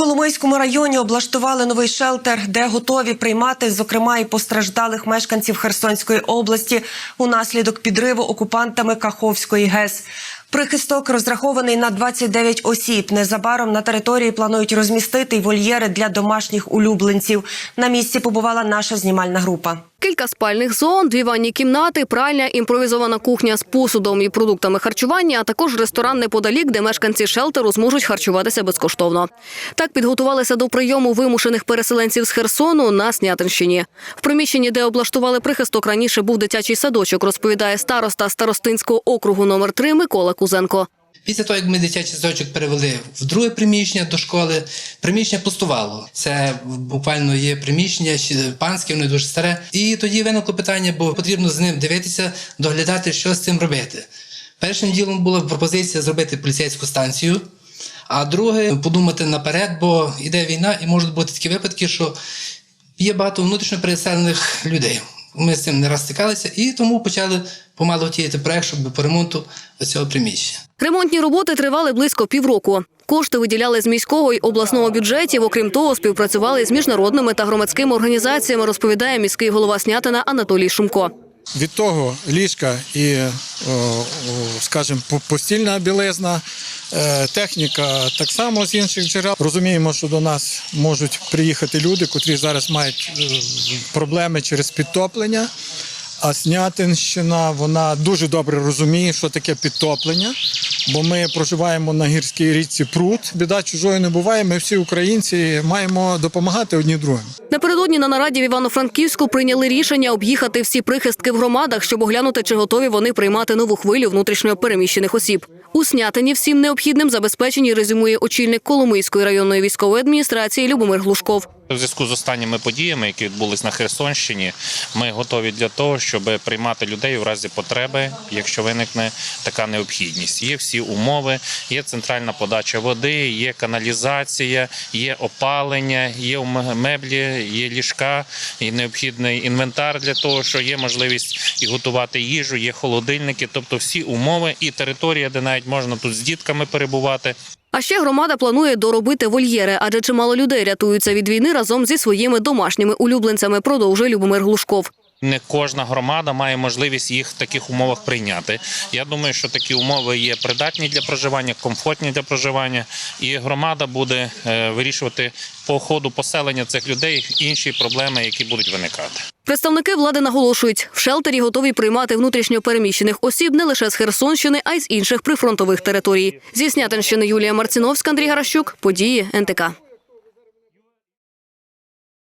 Коломийському районі облаштували новий шелтер, де готові приймати, зокрема, і постраждалих мешканців Херсонської області унаслідок підриву окупантами Каховської ГЕС. Прихисток розрахований на 29 осіб. Незабаром на території планують розмістити й вольєри для домашніх улюбленців. На місці побувала наша знімальна група. Кілька спальних зон, дві ванні кімнати, пральня, імпровізована кухня з посудом і продуктами харчування, а також ресторан неподалік, де мешканці шелтеру зможуть харчуватися безкоштовно. Так підготувалися до прийому вимушених переселенців з Херсону на Снятинщині. В приміщенні, де облаштували прихисток, раніше був дитячий садочок, розповідає староста Старостинського округу номер 3 Микола Кузенко. Після того, як ми дитячий садочок перевели в друге приміщення до школи, приміщення пустувало. Це буквально є приміщення ще панське, воно дуже старе. І тоді виникло питання, бо потрібно з ним дивитися, доглядати, що з цим робити. Першим ділом була пропозиція зробити поліцейську станцію, а друге подумати наперед, бо йде війна, і можуть бути такі випадки, що є багато внутрішньо переселених людей. Ми з цим не раз стикалися, і тому почали помалу втіяти проект, щоб по ремонту цього приміщення. Ремонтні роботи тривали близько півроку. Кошти виділяли з міського й обласного бюджетів. Окрім того, співпрацювали з міжнародними та громадськими організаціями, розповідає міський голова Снятина Анатолій Шумко. Від того ліжка і, скажімо, по- постільна білизна, техніка так само з інших джерел. Розуміємо, що до нас можуть приїхати люди, котрі зараз мають е, проблеми через підтоплення. А Снятинщина вона дуже добре розуміє, що таке підтоплення, бо ми проживаємо на гірській річці Прут. Біда чужої не буває. Ми всі українці маємо допомагати одні другим. Напередодні на нараді в Івано-Франківську прийняли рішення об'їхати всі прихистки в громадах, щоб оглянути, чи готові вони приймати нову хвилю внутрішньо переміщених осіб. У Снятині всім необхідним забезпечені резюмує очільник Коломийської районної військової адміністрації Любомир Глушков. У зв'язку з останніми подіями, які відбулись на Херсонщині, ми готові для того, щоб приймати людей у разі потреби, якщо виникне така необхідність. Є всі умови, є центральна подача води, є каналізація, є опалення, є меблі, є ліжка, і необхідний інвентар для того, що є можливість і готувати їжу, є холодильники, тобто всі умови і територія, де навіть можна тут з дітками перебувати. А ще громада планує доробити вольєри, адже чимало людей рятуються від війни разом зі своїми домашніми улюбленцями. Продовжує Любомир Глушков. Не кожна громада має можливість їх в таких умовах прийняти. Я думаю, що такі умови є придатні для проживання, комфортні для проживання, і громада буде е, вирішувати по ходу поселення цих людей інші проблеми, які будуть виникати. Представники влади наголошують, в шелтері готові приймати внутрішньо переміщених осіб не лише з Херсонщини, а й з інших прифронтових територій. Зі Снятинщини Юлія Марціновська, Андрій Гаращук. Події НТК.